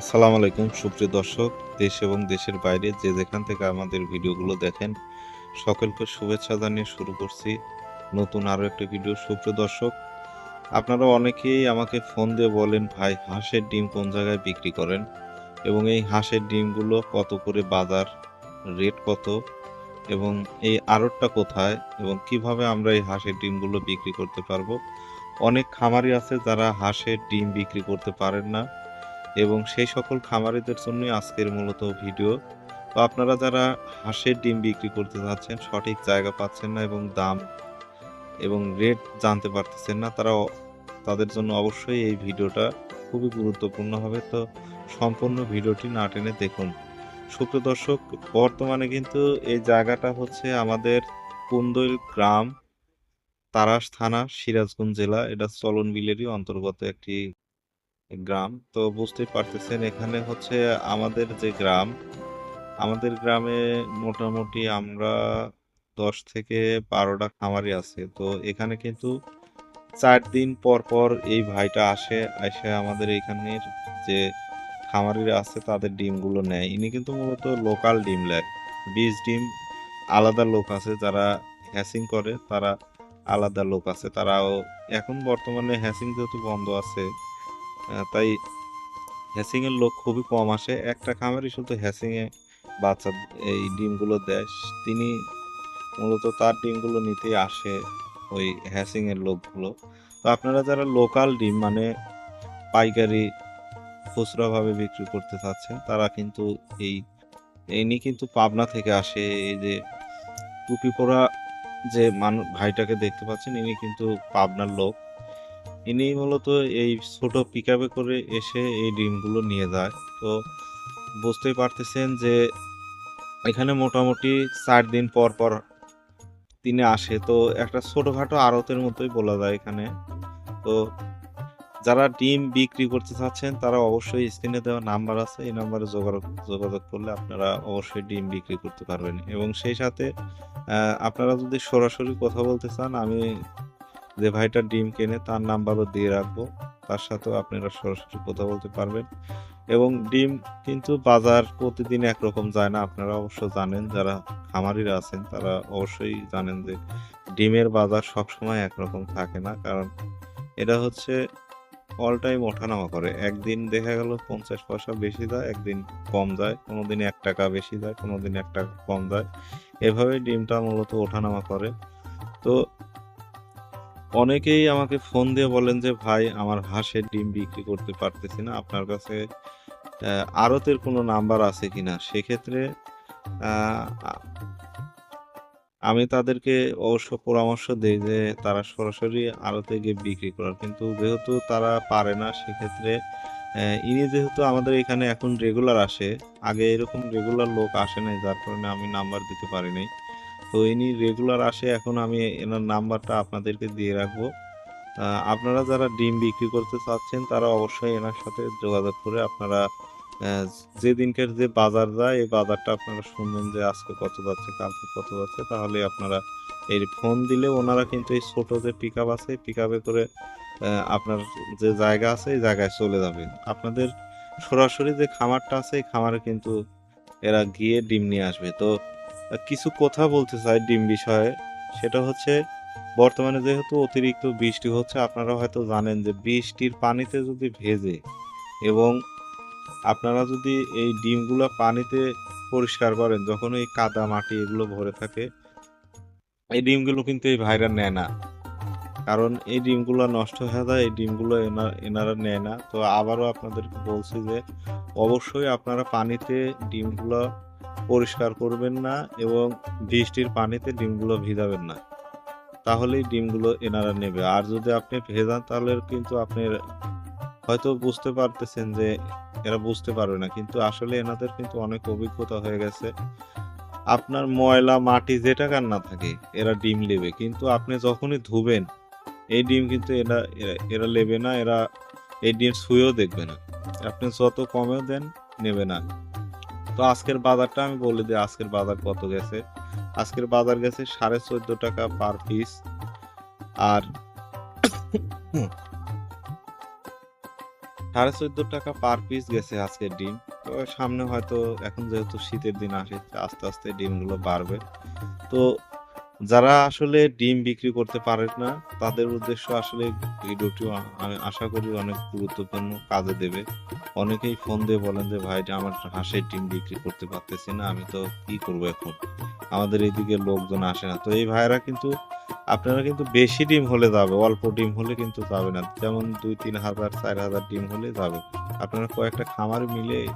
আসসালামু আলাইকুম, সুপ্রিয় দর্শক, দেশ এবং দেশের বাইরে যে যেখান থেকে আমাদের ভিডিওগুলো দেখেন, সকলকে শুভেচ্ছা জানিয়ে শুরু করছি নতুন আরও একটা ভিডিও। সুপ্রিয় দর্শক, আপনারা অনেকেই আমাকে ফোন দিয়ে বলেন, ভাই, হাঁসের ডিম কোন জায়গায় বিক্রি করেন? এবং এই হাঁসের ডিমগুলো কত করে, বাজার রেট কত? এবং এই আড়তটা কোথায়? এবং কীভাবে আমরা এই হাঁসের ডিমগুলো বিক্রি করতে পারব? অনেক খামারি আছে যারা হাঁসের ডিম বিক্রি করতে পারেন না। এবং সেই সকল খামারিদের জন্যই আজকের মূলত ভিডিও। তো আপনারা যারা হাঁসের ডিম বিক্রি করতে যাচ্ছেন, সঠিক জায়গা পাচ্ছেন না এবং দাম এবং রেট জানতে পারতেছেন না, তারা তাদের জন্য অবশ্যই এই ভিডিওটা খুবই গুরুত্বপূর্ণ হবে। তো সম্পূর্ণ ভিডিওটি না টেনে দেখুন। সুপ্রিয় দর্শক, বর্তমানে কিন্তু এই জায়গাটা হচ্ছে আমাদের কুন্দইল গ্রাম, তারাস থানা, সিরাজগঞ্জ জেলা। এটা চলন বিলেরই অন্তর্গত একটি গ্রাম। তো বুঝতেই পারতেছেন, এখানে হচ্ছে আমাদের যে গ্রাম, আমাদের গ্রামে মোটামুটি আমরা দশ থেকে বারোটা খামারি আছে। তো এখানে কিন্তু চার দিন পর পর এই ভাইটা আসে, এসে আমাদের এখানের যে খামারিরা আছে তাদের ডিমগুলো নেয়। ইনি কিন্তু মূলত লোকাল ডিম নেয়। বীজ ডিম আলাদা লোক আছে যারা হ্যাসিং করে, তারা আলাদা লোক আছে। তারাও এখন বর্তমানে হ্যাসিং যেহেতু বন্ধ আছে তাই হ্যাসিংয়ের লোক খুবই কম আসে। একটা খামারি শুধু হ্যাসিংয়ে বাচ্চা এই ডিমগুলো দেয়। তিনি মূলত তার ডিমগুলো নিতে আসে ওই হ্যাসিংয়ের লোকগুলো। তো আপনারা যারা লোকাল ডিম মানে পাইকারি খুচরাভাবে বিক্রি করতে চাচ্ছেন, তারা কিন্তু এই ইনি কিন্তু পাবনা থেকে আসে। এই যে টুপি পরা যে মানুষ ভাইটাকে দেখতে পাচ্ছেন, ইনি কিন্তু পাবনার লোক। ইনি মূলত এই ছোট পিকআপে করে এসে এই ডিমগুলো নিয়ে যায়। তো বুঝতেই পারতেছেন যে এখানে মোটামুটি চার দিন পর পর তিনি আসে। তো একটা ছোটোখাটো আড়তের মতোই বলা যায় এখানে। তো যারা ডিম বিক্রি করতে চাচ্ছেন, তারা অবশ্যই স্ক্রিনে দেওয়া নাম্বার আছে। এই নাম্বারে যোগাযোগ যোগাযোগ করলে আপনারা অবশ্যই ডিম বিক্রি করতে পারবেন। এবং সেই সাথে আপনারা যদি সরাসরি কথা বলতে চান, আমি যে ভাইটা ডিম কেনে তার নাম্বারও দিয়ে রাখব, তার সাথেও আপনারা সরাসরি কথা বলতে পারবেন। এবং ডিম কিন্তু বাজার প্রতিদিন একরকম যায় না, আপনারা অবশ্য জানেন, যারা খামারিরা আছেন তারা অবশ্যই জানেন যে ডিমের বাজার সবসময় একরকম থাকে না, কারণ এটা হচ্ছে অল টাইম ওঠানামা করে। একদিন দেখা গেল পঞ্চাশ পয়সা বেশি যায়, একদিন কম যায় কোনো দিন এক টাকা বেশি যায় কোনো দিন এক টাকা কম যায়। এভাবে ডিমটা মূলত ওঠানামা করে। তো অনেকেই আমাকে ফোন দিয়ে বলেন যে, ভাই, আমার হাঁসের ডিম বিক্রি করতে পারতেছি না। আপনার কাছে আড়তের কোনো নাম্বার আছে কি না সেক্ষেত্রে আমি তাদেরকে অবশ্য পরামর্শ দিই যে, তারা সরাসরি আড়তে গিয়ে বিক্রি করার। কিন্তু যেহেতু তারা পারে না, সেক্ষেত্রে ইনি যেহেতু আমাদের এখানে এখন রেগুলার আসে, আগে এরকম রেগুলার লোক আসে নাই, যার কারণে আমি নাম্বার দিতে পারি নাই। তো ইনি রেগুলার আসে। এখন আমি এনার নাম্বারটা আপনাদেরকে দিয়ে রাখব। আপনারা যারা ডিম বিক্রি করতে চাচ্ছেন, তারা অবশ্যই এনার সাথে যোগাযোগ করে আপনারা যে দিনকের যে বাজার যায়, এই বাজারটা আপনারা শুনবেন যে আজকে কত যাচ্ছে, কালকে কত যাচ্ছে। তাহলে আপনারা এই ফোন দিলে ওনারা কিন্তু এই ছোট যে পিক আপ আছে পিক আপে করে আপনার যে জায়গা আছে, এই জায়গায় চলে যাবে। আপনাদের সরাসরি যে খামারটা আছে, এই খামারে কিন্তু এরা গিয়ে ডিম নিয়ে আসবে। তো কিছু কথা বলতে চাই ডিম বিষয়ে। সেটা হচ্ছে, বর্তমানে যেহেতু অতিরিক্ত বৃষ্টি হচ্ছে, আপনারা হয়তো জানেন যে বৃষ্টির পানিতে যদি ভেজে এবং আপনারা যদি এই ডিমগুলো পানিতে পরিষ্কার করেন, যখন এই কাদা মাটি এগুলো ভরে থাকে, এই ডিমগুলো কিন্তু এই ভাইরা নেয় না। কারণ এই ডিমগুলো নষ্ট হয়ে যায়, এই ডিমগুলো এনা- এনারা নেয় না। তো আবারও আপনাদেরকে বলছি যে, অবশ্যই আপনারা পানিতে ডিমগুলো পরিষ্কার করবেন না এবং বৃষ্টির পানিতে ডিমগুলো ভিজাবেন না। তাহলেই ডিমগুলো এনারা নেবে। আর যদি আপনি ভেজান, তাহলে কিন্তু আপনি হয়তো বুঝতে পারতেছেন যে এরা বুঝতে পারবে না। কিন্তু আসলে এনাদের কিন্তু অনেক অভিজ্ঞতা হয়ে গেছে। আপনার ময়লা, মাটি যেটা কার না থাকে, এরা ডিম নেবে। কিন্তু আপনি যখনই ধুবেন, এই ডিম কিন্তু এরা, এরা- নেবে না। এরা এই ডিম শুয়েও দেখবে না। আপনি যত কমেও দেন, নেবে না। তো আজকের বাজারটা আমি বলে দিই, আজকের বাজার কত গেছে? আজকের বাজার গেছে সাড়ে চোদ্দ টাকা পার পিস আর সাড়ে চোদ্দ টাকা পার পিস গেছে আজকের ডিম। তো সামনে হয়তো, এখন যেহেতু শীতের দিন আসে, আস্তে আস্তে ডিমগুলো বাড়বে। তো যারা আসলে ডিম বিক্রি করতে পারেন না, তাদের উদ্দেশ্য আসলে ভিডিওটি আমি আশা করি অনেক গুরুত্বপূর্ণ কাজে দেবে। অনেকেই ফোন দিয়ে বলেন যে, ভাই আমার হাঁসের ডিম বিক্রি করতে পারতেছি না, আমি তো কি করব এখন? আমাদের এইদিকে লোকজন আসে না। তো এই ভাইরা কিন্তু, আপনারা কিন্তু বেশি ডিম হলে যাবে, অল্প ডিম হলে কিন্তু যাবে না। যেমন দুই, তিন হাজার, চার হাজার ডিম হলে যাবে। আপনারা কয়েকটা খামার মিলে